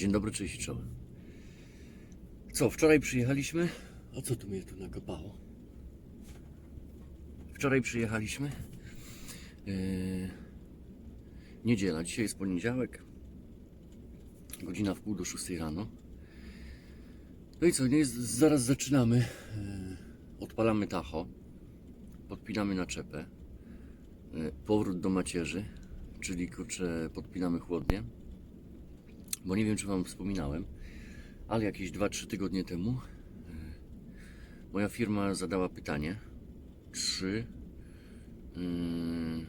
Dzień dobry, cześć czołem. Co, wczoraj przyjechaliśmy? A co tu mnie tu nakopało? Wczoraj przyjechaliśmy. Yy, niedziela, dzisiaj jest poniedziałek. Godzina w pół do szóstej rano. No i co, nie, z- zaraz zaczynamy. Yy, odpalamy tacho. Podpinamy naczepę. Yy, powrót do macierzy, czyli kurczę, podpinamy chłodnie bo nie wiem, czy Wam wspominałem, ale jakieś 2-3 tygodnie temu e, moja firma zadała pytanie, czy mm,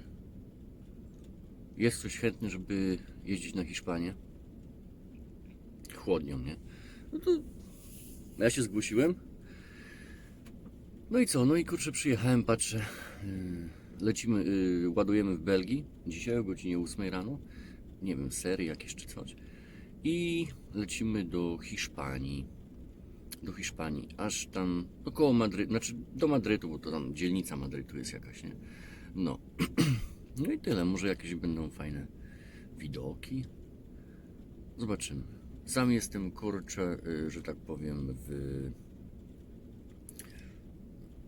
jest ktoś chętny, żeby jeździć na Hiszpanię chłodnią, nie? No to ja się zgłosiłem. No i co? No i kurczę, przyjechałem, patrzę, yy, lecimy, ładujemy w Belgii, dzisiaj o godzinie 8 rano, nie wiem, sery jakieś czy coś i lecimy do Hiszpanii. Do Hiszpanii, aż tam około Madrytu, znaczy do Madrytu, bo to tam dzielnica Madrytu jest jakaś, nie? No. No i tyle, może jakieś będą fajne widoki. Zobaczymy. Sam jestem kurczę, y, że tak powiem, w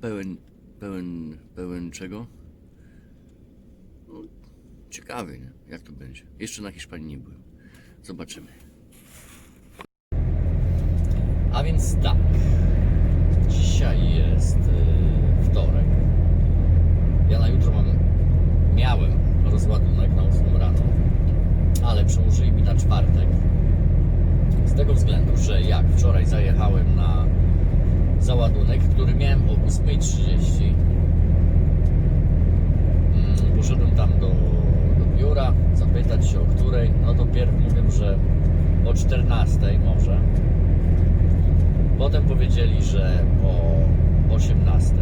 pełen, pełen, pełen czego? No, ciekawy, nie? Jak to będzie. Jeszcze na Hiszpanii nie byłem. Zobaczymy. A więc tak. Dzisiaj jest y, wtorek. Ja na jutro mam, miałem rozładunek na 8 rano, ale przełożyli mi na czwartek. Z tego względu, że jak wczoraj zajechałem na załadunek, który miałem o 8.30, mm, poszedłem tam do, do biura, zapytać się o której, no to pierw mówią, że o 14 może. Potem powiedzieli, że o 18.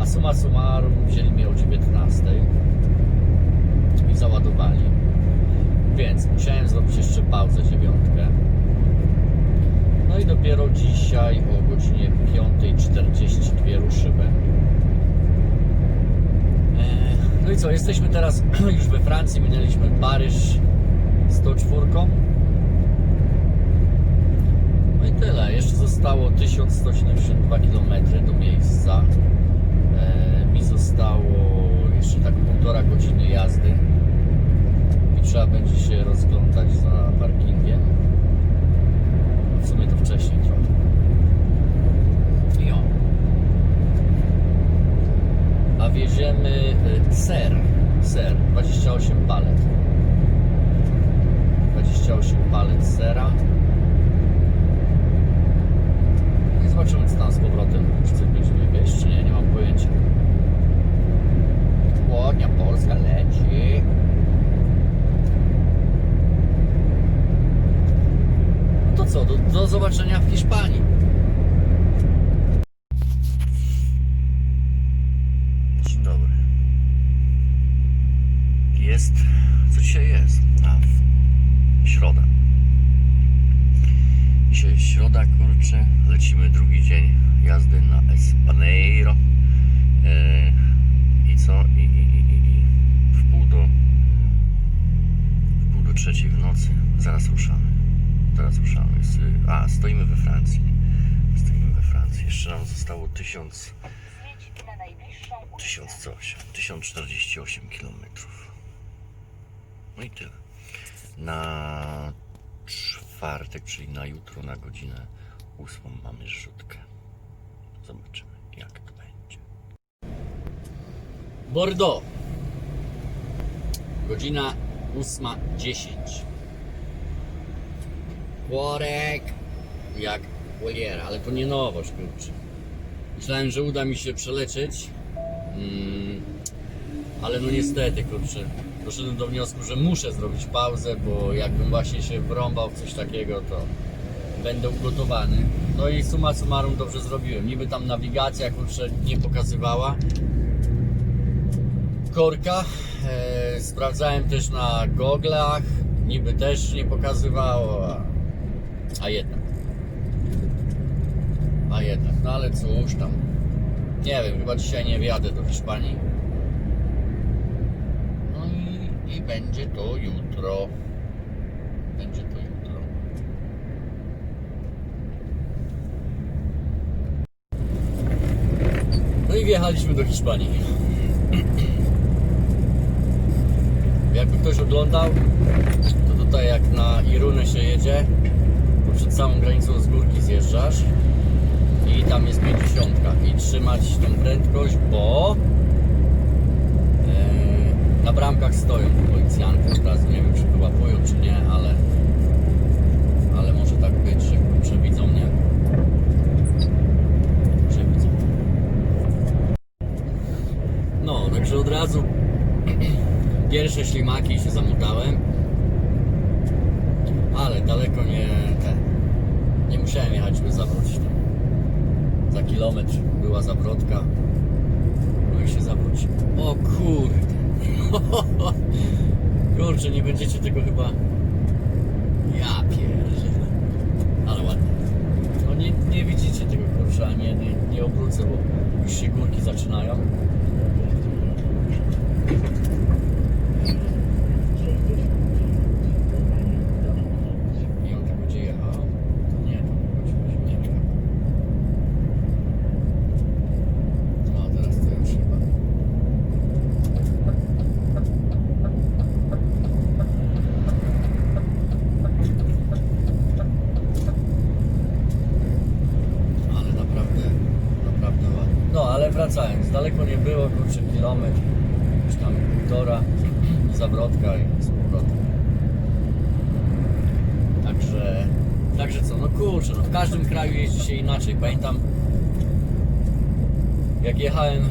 A summa summarum wzięli mnie o 19 i załadowali. Więc musiałem zrobić jeszcze pauzę dziewiątkę. No i dopiero dzisiaj o godzinie 5.42 ruszyłem. No i co, jesteśmy teraz już we Francji, minęliśmy Paryż 104. No i tyle, jeszcze zostało 1172 km do miejsca. Eee, Mi zostało jeszcze tak półtora godziny jazdy i trzeba będzie się rozglądać za parkingiem. W sumie to wcześniej trochę. I o. A wieziemy ser. Ser. 28 palet. 28 palet sera. I zobaczymy co tam z powrotem. Czy coś będziemy wieść, czy nie? Nie mam pojęcia. Chłodnia Polska leci. No to co? Do, do zobaczenia w Hiszpanii. Dzień dobry. Jest. Co dzisiaj jest? A, środa. Dzisiaj jest środa, kurczę. Lecimy drugi dzień jazdy na Espaneiro. E, I co? I, i, i, i, w pół do w pół do trzeciej w nocy. Zaraz ruszamy. Zaraz ruszamy. A, stoimy we Francji. Stoimy we Francji. Jeszcze nam zostało 1000 Zjedź na najbliższą ulicę. 1000 coś, 1048 km. No i tyle. Na czwartek, czyli na jutro, na godzinę 8 mamy zrzutkę. Zobaczymy, jak to będzie. Bordeaux. Godzina 8.10. Worek jak poliera, ale to nie nowość, kurczę. Myślałem, że uda mi się przelecieć, mm, ale no niestety, kurczę, doszedłem do wniosku, że muszę zrobić pauzę, bo jakbym właśnie się wrąbał w coś takiego, to będę ugotowany. No i summa summarum dobrze zrobiłem. Niby tam nawigacja, kurczę, nie pokazywała. Korka. E, sprawdzałem też na goglach. Niby też nie pokazywało, a, a jednak. A jednak, no ale cóż tam. Nie wiem, chyba dzisiaj nie wjadę do Hiszpanii. No i, i będzie to jutro. będzie to jutro. No i wjechaliśmy do Hiszpanii. Jakby ktoś oglądał, to tutaj jak na Irunę się jedzie, to przed samą granicą z górki zjeżdżasz i tam jest 50 i trzymać tą prędkość, bo bramkach stoją policjanty od razu, nie wiem czy wyłapują czy nie, ale ale może tak być, że przewidzą mnie. Przewidzą. No, także od razu pierwsze ślimaki się zamotałem. Ale daleko nie. Nie musiałem jechać, żeby zawrócić. Za kilometr była zawrotka. No i się zawrócił. O kurde. Kurczę, nie będziecie tego chyba. Ja pierdzielę. Ale ładnie. No nie, nie widzicie tego kurcza, nie, nie, nie obrócę, bo już się górki zaczynają. I on tak będzie jechał. To nie, to chodzi o śmiech. No a teraz to już chyba. Ale naprawdę, naprawdę ładnie. No ale wracając, daleko nie było, kurczę, kilometr, czy tam półtora, zawrotka i z powrotem. Także, także co, no kurczę, no w każdym kraju jeździ się inaczej. Pamiętam, jak jechałem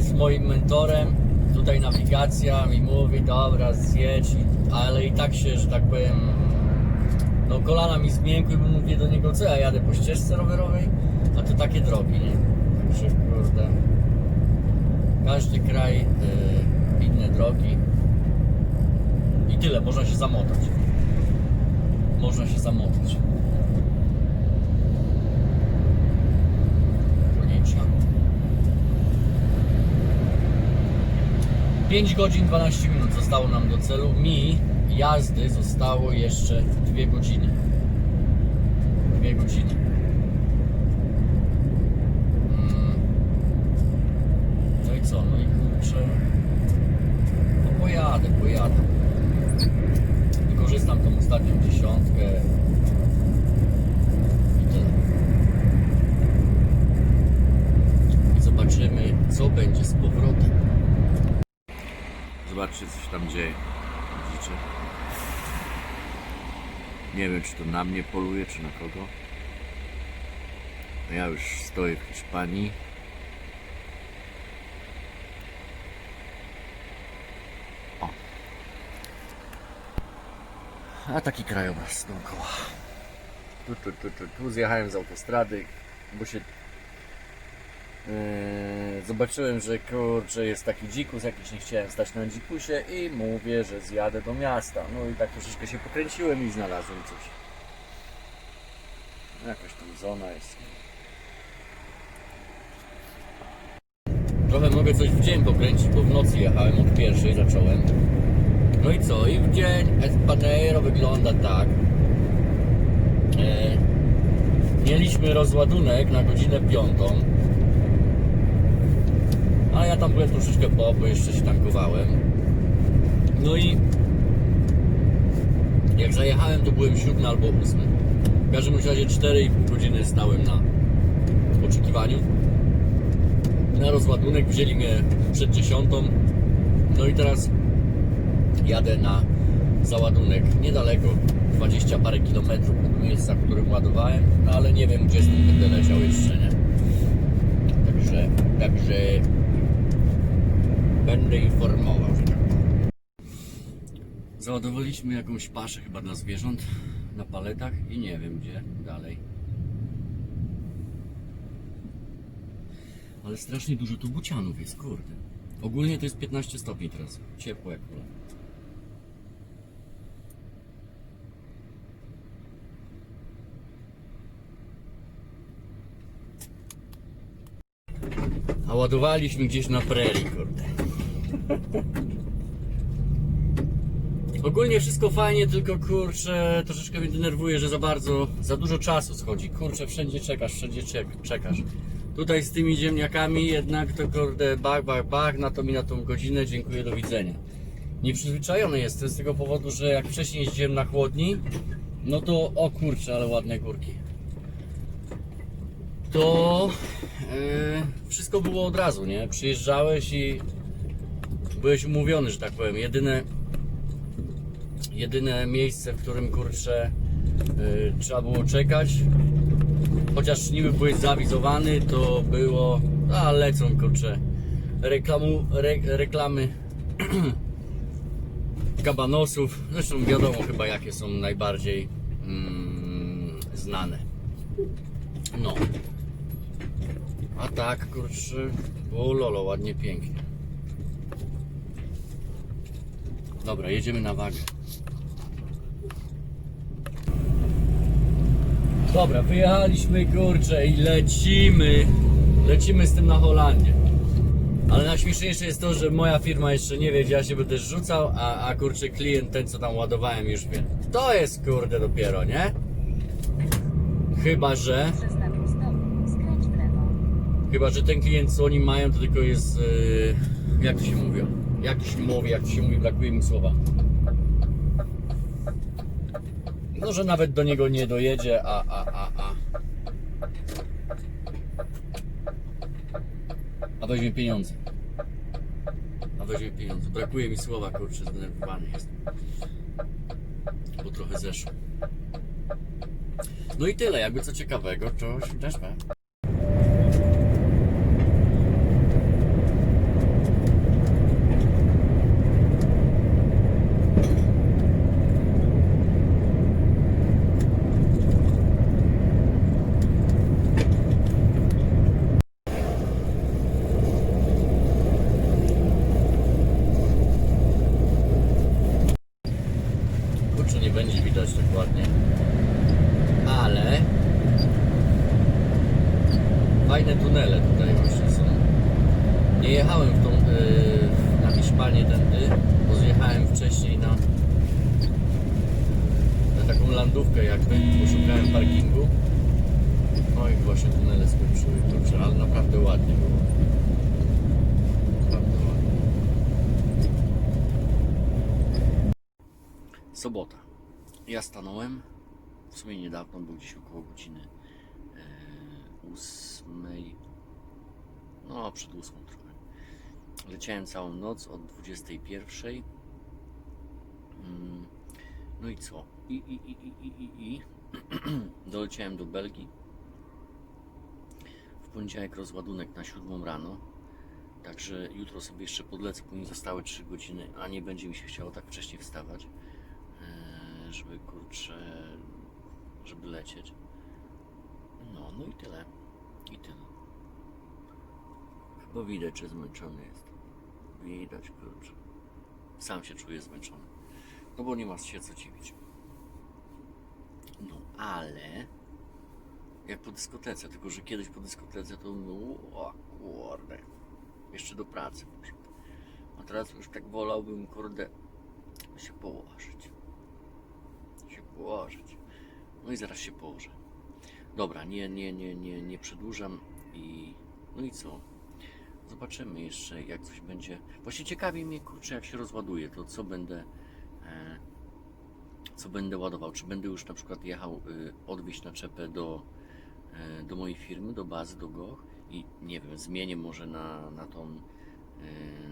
z moim mentorem, tutaj nawigacja mi mówi, dobra, zjedź, i- ale i tak się, że tak powiem, no kolana mi zmiękły, bo mówię do niego, co ja jadę po ścieżce rowerowej, a to takie drogi, nie? Także kurde, każdy kraj, y, inne drogi i tyle, można się zamotać można się zamotać. Koniecznie. 5 godzin 12 minut zostało nam do celu. Mi jazdy zostało jeszcze 2 godziny. 2 godziny. Mm. No co? No i kurczę. No pojadę, pojadę. Wykorzystam tą ostatnią dziesiątkę. I tyle. I zobaczymy, co będzie z powrotem. Zobaczcie, co się tam dzieje. Widzicie? Nie wiem, czy to na mnie poluje, czy na kogo. A Ja już stoję w Hiszpanii. A taki krajobraz dookoła. Tu, tu, tu, tu, tu zjechałem z autostrady, bo się yy, zobaczyłem, że kurczę jest taki dzikus jakiś, nie chciałem stać na dzikusie i mówię, że zjadę do miasta. No i tak troszeczkę się pokręciłem i znalazłem coś. Jakaś tam zona jest. Trochę mogę coś w dzień pokręcić, bo w nocy jechałem od pierwszej, zacząłem. No i co? I w dzień Espadero wygląda tak. E, mieliśmy rozładunek na godzinę piątą. Ale ja tam byłem troszeczkę po, bo jeszcze się tankowałem. No i jak zajechałem, to byłem siódmy albo ósmy. W każdym razie 4,5 godziny stałem na oczekiwaniu. Na rozładunek wzięli mnie przed dziesiątą. No i teraz jadę na załadunek niedaleko, 20 parę kilometrów od miejsca, w którym ładowałem, no ale nie wiem gdzie stąd będę leciał jeszcze, nie? Także, także będę informował, że tak powiem. Załadowaliśmy jakąś paszę chyba dla zwierząt na paletach i nie wiem gdzie dalej. Ale strasznie dużo tu bucianów jest, kurde. Ogólnie to jest 15 stopni teraz. Ciepło jak Ładowaliśmy gdzieś na prerii, kurde. Ogólnie wszystko fajnie, tylko kurczę, troszeczkę mnie denerwuje, że za bardzo, za dużo czasu schodzi. Kurczę, wszędzie czekasz, wszędzie czek- czekasz. Tutaj z tymi ziemniakami jednak to kurde bach, bach, bach, na to mi na tą godzinę, dziękuję, do widzenia. Nieprzyzwyczajony jestem z tego powodu, że jak wcześniej jeździłem na chłodni, no to o kurczę, ale ładne górki. To e, wszystko było od razu, nie? Przyjeżdżałeś i byłeś umówiony, że tak powiem. Jedyne, jedyne miejsce, w którym kurczę y, trzeba było czekać, chociaż niby byłeś zawizowany, to było, a lecą kurczę reklamu, re, reklamy kabanosów. Zresztą wiadomo chyba jakie są najbardziej mm, znane. No. A tak kurczę, o ładnie, pięknie. Dobra, jedziemy na wagę. Dobra, wyjechaliśmy kurczę i lecimy. Lecimy z tym na Holandię. Ale najśmieszniejsze jest to, że moja firma jeszcze nie wie, gdzie ja się będę rzucał, a, a kurczę klient, ten co tam ładowałem już wie. To jest kurde dopiero, nie? Chyba, że... Chyba, że ten klient co oni mają, to tylko jest. Yy, jak to się mówi? Jak to się mówi, jak to się mówi, brakuje mi słowa. No, że nawet do niego nie dojedzie, a, a, a, a. A weźmie pieniądze. A weźmie pieniądze. Brakuje mi słowa, kurczę, zdenerwowany jestem. Bo trochę zeszło. No i tyle, jakby co ciekawego, to też. Kurczę, nie będzie widać tak ładnie. Ale fajne tunele tutaj właśnie są. Nie jechałem w tą, yy, na Hiszpanię tędy, bo zjechałem wcześniej na, na taką landówkę jakby, poszukałem parkingu. No i właśnie tunele skończyły, kurczę, ale naprawdę ładnie było. Naprawdę ładnie. Sobota. Ja stanąłem, w sumie niedawno, był gdzieś około godziny ósmej, no przed ósmą trochę. Leciałem całą noc od 21. Mm, No i co? I, i, i, i, i, i, doleciałem do Belgii. W poniedziałek rozładunek na 7 rano. Także jutro sobie jeszcze podlecę, bo mi zostały 3 godziny, a nie będzie mi się chciało tak wcześnie wstawać e, żeby kurczę, żeby lecieć. No, no i tyle. I tyle. Chyba widać, że zmęczony jest. Widać, kurczę. Sam się czuję zmęczony. No bo nie ma się co dziwić. No, ale jak po dyskotece, tylko że kiedyś po dyskotece to no, o kurde, jeszcze do pracy poszedł. A teraz już tak wolałbym, kurde, się położyć się położyć. No i zaraz się położę. Dobra, nie, nie, nie, nie, nie przedłużam i no i co? Zobaczymy jeszcze jak coś będzie. Właśnie ciekawi mnie kurczę jak się rozładuje, to co będę e, co będę ładował. Czy będę już na przykład jechał y, odwieźć naczepę do, e, do mojej firmy, do bazy, do Goch i nie wiem, zmienię może na, na tą e,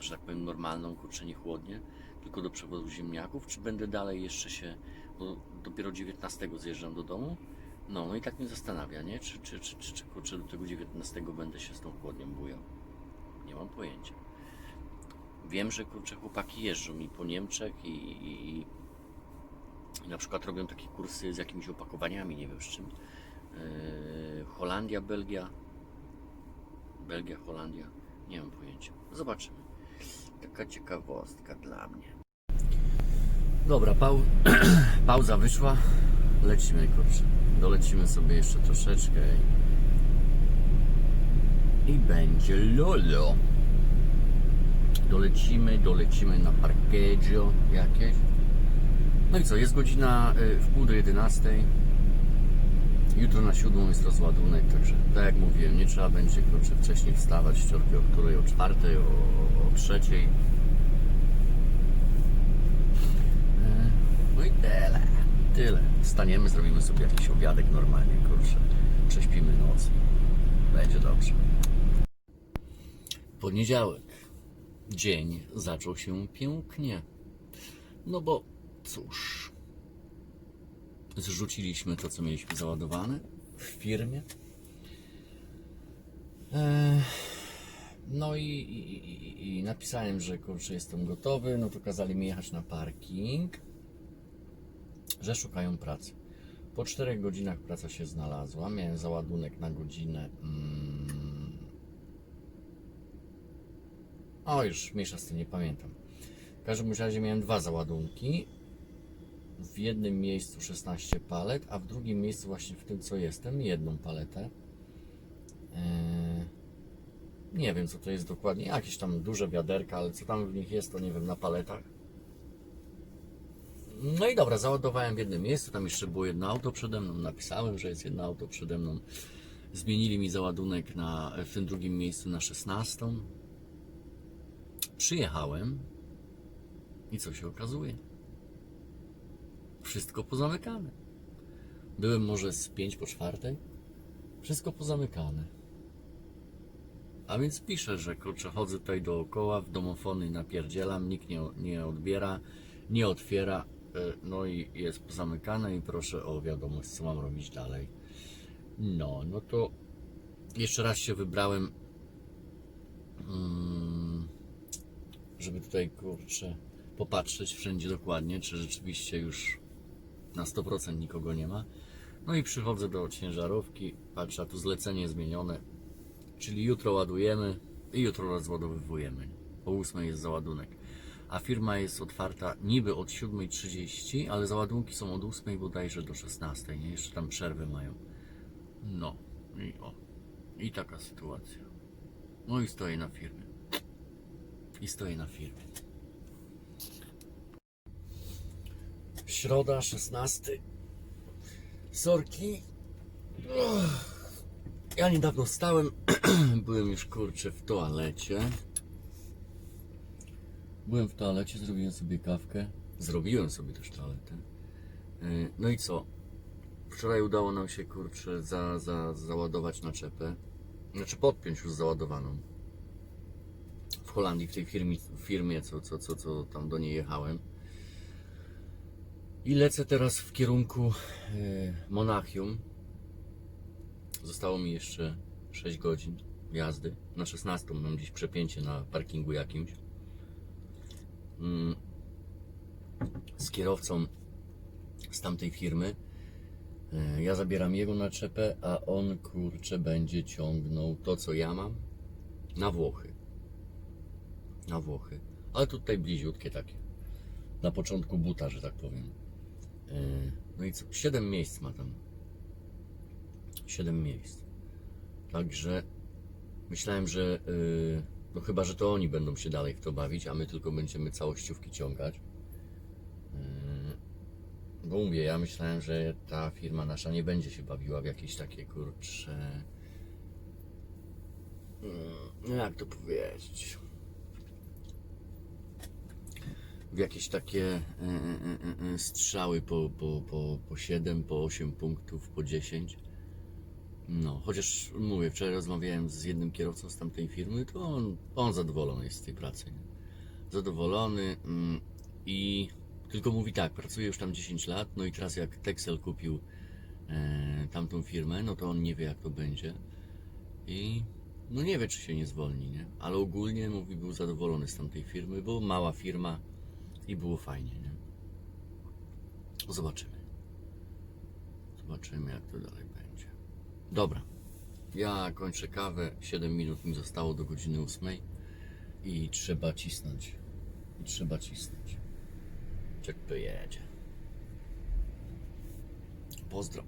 że tak powiem normalną, kurczę nie chłodnie tylko do przewozu ziemniaków, czy będę dalej jeszcze się, bo dopiero 19 zjeżdżam do domu, no, no i tak mnie zastanawia, nie? Czy, czy, czy, czy, czy do tego 19 będę się z tą chłodnią bujał? Nie mam pojęcia. Wiem, że kurczę chłopaki jeżdżą i po Niemczech i, i, i, i na przykład robią takie kursy z jakimiś opakowaniami, nie wiem z czym. Yy, Holandia, Belgia. Belgia, Holandia. Nie mam pojęcia. Zobaczymy. Taka ciekawostka dla mnie. Dobra, pau... pauza wyszła. Lecimy, kurczę. Dolecimy sobie jeszcze troszeczkę i, i będzie lolo. Dolecimy, dolecimy na parkeggio jakieś. No i co, jest godzina y, w pół do 11. Jutro na siódmą jest rozładunek, także tak jak mówiłem, nie trzeba będzie kurczę wcześniej wstawać, ściorki o której, o czwartej, o, o trzeciej. E, No i tyle, tyle. Wstaniemy, zrobimy sobie jakiś obiadek normalnie, kurczę. Prześpimy noc. Będzie dobrze. Poniedziałek. Dzień zaczął się pięknie. No bo cóż, zrzuciliśmy to, co mieliśmy załadowane w firmie. Eee, No i, i, i, i napisałem, że kurczę, jestem gotowy. No to kazali mi jechać na parking, że szukają pracy. Po 4 godzinach praca się znalazła. Miałem załadunek na godzinę. Mm, o, już mniejsza z tym nie pamiętam. W każdym razie miałem dwa załadunki. W jednym miejscu 16 palet, a w drugim miejscu właśnie w tym co jestem jedną paletę. Eee, nie wiem co to jest dokładnie, jakieś tam duże wiaderka, ale co tam w nich jest to nie wiem na paletach. No i dobra, załadowałem w jednym miejscu, tam jeszcze było jedno auto przede mną, napisałem, że jest jedno auto przede mną. Zmienili mi załadunek na, w tym drugim miejscu na 16. Przyjechałem i co się okazuje? Wszystko pozamykane. Byłem może z 5 po czwartej. Wszystko pozamykane. A więc piszę, że kurczę, chodzę tutaj dookoła, w domofony napierdzielam, nikt nie, nie odbiera, nie otwiera, no i jest pozamykane i proszę o wiadomość, co mam robić dalej. No, no to jeszcze raz się wybrałem, mm, żeby tutaj kurczę popatrzeć wszędzie dokładnie, czy rzeczywiście już na 100% nikogo nie ma. No i przychodzę do ciężarówki, patrzę, a tu zlecenie zmienione, czyli jutro ładujemy i jutro rozładowujemy. O 8 jest załadunek. A firma jest otwarta niby od 7.30, ale załadunki są od 8 bodajże do 16, nie? Jeszcze tam przerwy mają. No i o. I taka sytuacja. No i stoję na firmie. I stoję na firmie. Środa, 16. Sorki. Ja niedawno wstałem. Byłem już kurczę w toalecie. Byłem w toalecie, zrobiłem sobie kawkę. Zrobiłem sobie też toaletę. Yy, No i co? Wczoraj udało nam się kurczę za, za, załadować naczepę. Znaczy podpiąć już załadowaną. W Holandii, w tej firmie, firmie co, co, co, co tam do niej jechałem. I lecę teraz w kierunku e, Monachium. Zostało mi jeszcze 6 godzin jazdy. Na 16 mam gdzieś przepięcie na parkingu jakimś. Mm. Z kierowcą z tamtej firmy. E, Ja zabieram jego naczepę, a on kurczę będzie ciągnął to co ja mam na Włochy. Na Włochy. Ale tutaj bliziutkie takie. Na początku buta, że tak powiem. E, No i co? 7 miejsc ma tam. 7 miejsc. Także myślałem, że yy, no chyba, że to oni będą się dalej w to bawić, a my tylko będziemy całościówki ciągać. Yy, Bo mówię, ja myślałem, że ta firma nasza nie będzie się bawiła w jakieś takie kurcze. No jak to powiedzieć? w jakieś takie e, e, e, strzały po, po, po, po 7, po 8 punktów, po 10. No, chociaż mówię, wczoraj rozmawiałem z jednym kierowcą z tamtej firmy, to on, on zadowolony jest z tej pracy. Nie? Zadowolony mm, i tylko mówi tak, pracuje już tam 10 lat, no i teraz jak Texel kupił e, tamtą firmę, no to on nie wie jak to będzie i no nie wie czy się nie zwolni, nie? Ale ogólnie mówi, był zadowolony z tamtej firmy, bo mała firma, i było fajnie, nie? Zobaczymy. Zobaczymy, jak to dalej. Dobra. Ja kończę kawę. 7 minut mi zostało do godziny 8 i trzeba cisnąć. I trzeba cisnąć. To jedzie. Pozdro.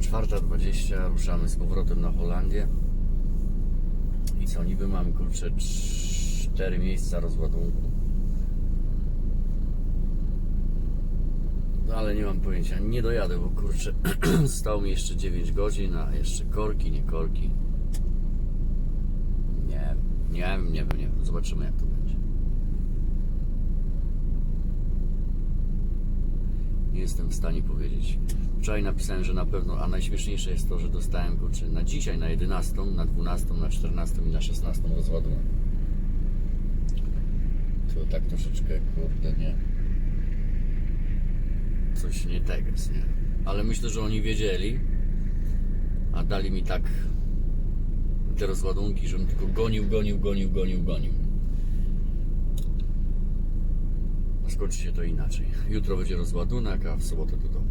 4.20 ruszamy z powrotem na Holandię. I co, niby mamy kurczę cztery miejsca rozładunku. Ale nie mam pojęcia, nie dojadę, bo kurczę, zostało mi jeszcze 9 godzin, a jeszcze korki, nie korki. Nie, nie wiem, nie wiem, nie wiem, zobaczymy jak to będzie. Nie jestem w stanie powiedzieć. Wczoraj napisałem, że na pewno, a najśmieszniejsze jest to, że dostałem kurczę na dzisiaj, na 11, na 12, na 14 i na 16 rozładunek. To tak troszeczkę, kurde, nie. Coś nie teges, nie? Ale myślę, że oni wiedzieli, a dali mi tak te rozładunki, żebym tylko gonił, gonił, gonił, gonił, gonił. A skończy się to inaczej. Jutro będzie rozładunek, a w sobotę do domu.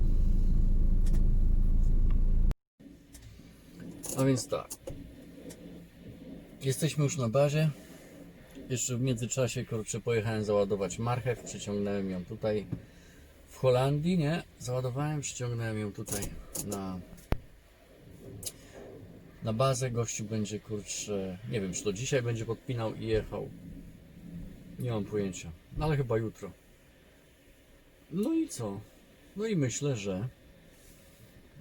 A więc tak. Jesteśmy już na bazie. Jeszcze w międzyczasie, kurczę, pojechałem załadować marchew, przyciągnąłem ją tutaj Holandii, nie? Załadowałem, przyciągnąłem ją tutaj na na bazę. Gościu będzie, kurczę, nie wiem, czy to dzisiaj będzie podpinał i jechał. Nie mam pojęcia, no ale chyba jutro. No i co? No i myślę, że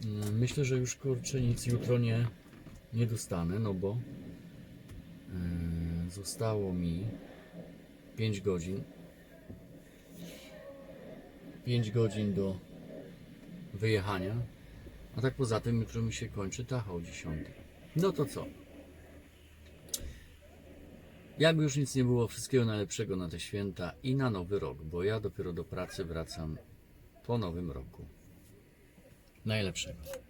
mm, myślę, że już kurczę nic jutro nie, nie dostanę, no bo yy, zostało mi 5 godzin. 5 godzin do wyjechania. A tak poza tym jutro mi się kończy tacha o 10. No to co? Jakby już nic nie było, wszystkiego najlepszego na te święta i na nowy rok, bo ja dopiero do pracy wracam po nowym roku. Najlepszego.